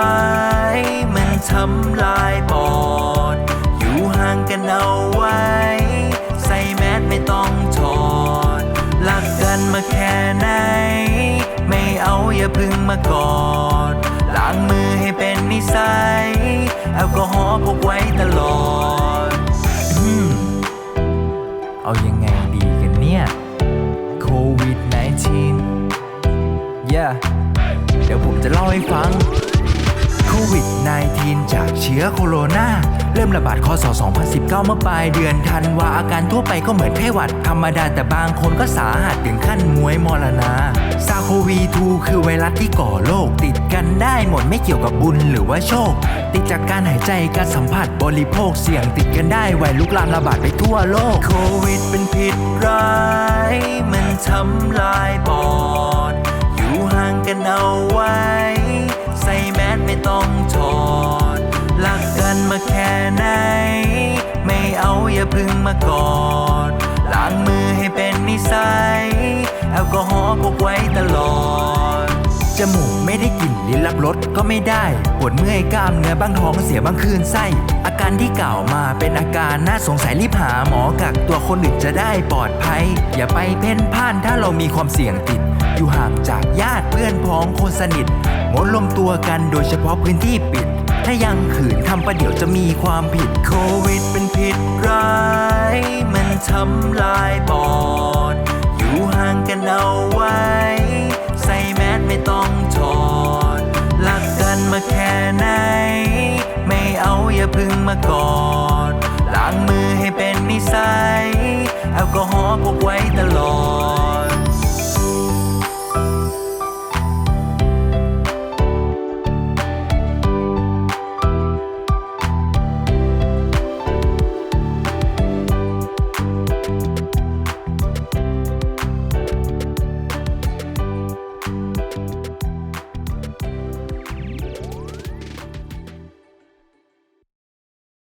ายมันทำลายปอด อยู่ห่างกันเอาไว้ ใส่แมสไม่ต้องถอดหลักกันมาแค่ไหน ไม่เอาอย่าพึ่งมากอดล้างมือให้เป็นนิสัย แอลกอฮอล์พกไว้ตลอดอเอายังไงดีกันเนี่ยโควิด -19 yeah. เดี๋ยวผมจะเล่าให้ฟัง ชื้อโคโรนาเริ่มระบาดคศ 2019 เมื่อปลายเดือนธันวาอาการทั่วไปก็เหมือนไข้หวัดธรรมดาแต่บางคนก็สาหัสถึงขั้นมวยมรณาซาโควี2คือไวรัสที่ก่อโรคติดกันได้หมดไม่เกี่ยวกับบุญหรือว่าโชค ติดจากการหายใจการสัมผัสบริโภคเสี่ยงติดกันได้ไวลุกลามระบาดไปทั่วโลกโควิดเป็นพิษร้ายมันทำลายปอด มากอดล้างมือให้เป็นนิสัย แอลกอฮอล์พกไว้ตลอด จมูกไม่ได้กลิ่นลิ้นรับรสก็ไม่ได้ ปวดเมื่อยกล้ามเนื้อบ้างท้องเสียบ้างคลื่นไส้ อาการที่กล่าวมาเป็นอาการน่าสงสัยรีบหาหมอกักตัวคนอื่นจะได้ปลอดภัย อย่าไปเพ่นพ่านถ้าเรามีความเสี่ยงติด อยู่ห่างจากญาติเพื่อนพ้องคนสนิทงดรวมตัวกันโดยเฉพาะพื้นที่ปิด ถ้ายังขืนทำประเดี๋ยวจะมีความผิดโควิดเป็นพิษร้าย มันทำลายปอด อยู่ห่างกันเอาไว้ ใส่แมสไม่ต้องถอดรักกันมาแค่ไหน ไม่เอาอย่าพึ่งมากอดล้างมือให้เป็นนิสัยแอลกอฮอล์พกไว้ตลอด